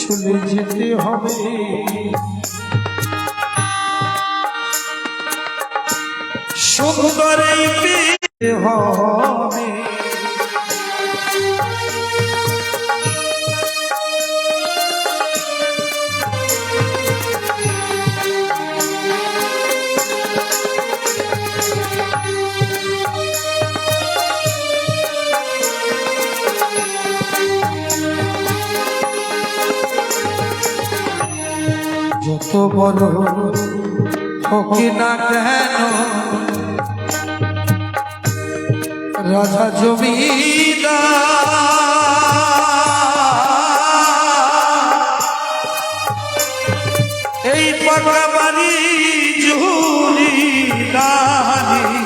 চলে যেতে হবে। সুন্দর হবে। যত বড় হোক না কেন? রাজা জমিদার। এই পাকা বাড়ি জুড়ি নানি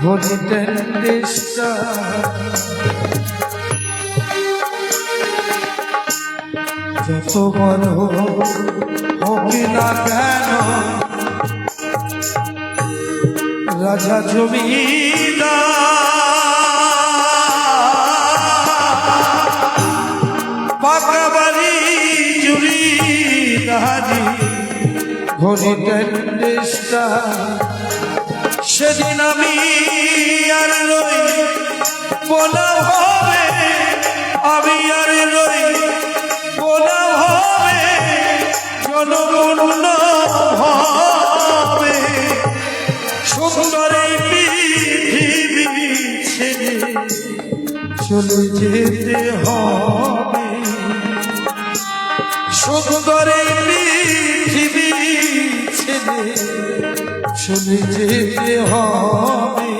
ভোলিতেন যত বড় হোক কেন? রাজা জমিদার। পাকা জুড়ি দাহারি ঘড়িতেন দেশটা সেদিন আমি আর রই বলা হবে চলে যেতে হবে। সুন্দরে পৃথিবী ছেড়ে চলে যেতে হবে।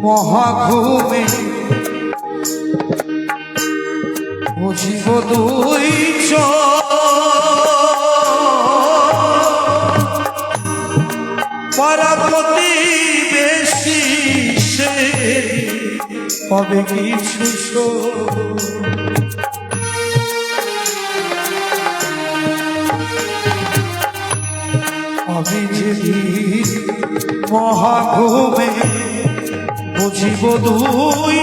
মহাঘুমে বুঝিব দুই পরাপতি বেশি সে হবে কিছু। আমি যদি মহাঘুমে বুঝিব দুই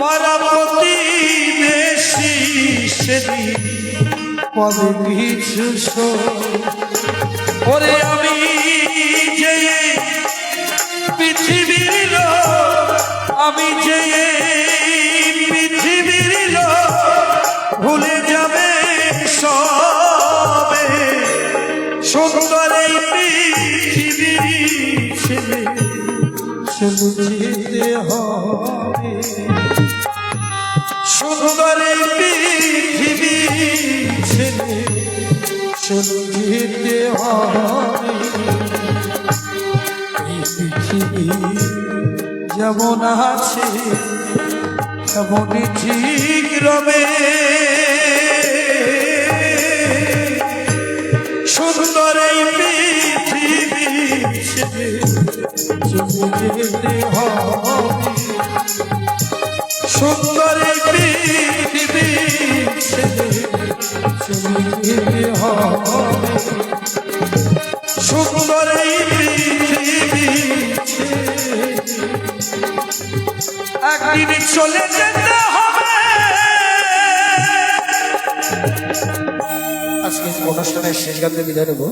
পরাপতি পদে কিছু ওরে আমি যে পৃথিবীর আমি যে যেতে হবে। সুন্দর পৃথিবী ছেলে, চলে যেতে হবে। পৃথিবী যেমন আছে, তেমনই ঠিক রবে। সুন্দর পৃথিবী ছেড়ে চলে সুন্দর সুন্দর পৃথিবী একদিন চলে যেতে হবে। আজকে অনুষ্ঠানের শেষ গানটা বিদায় নেব।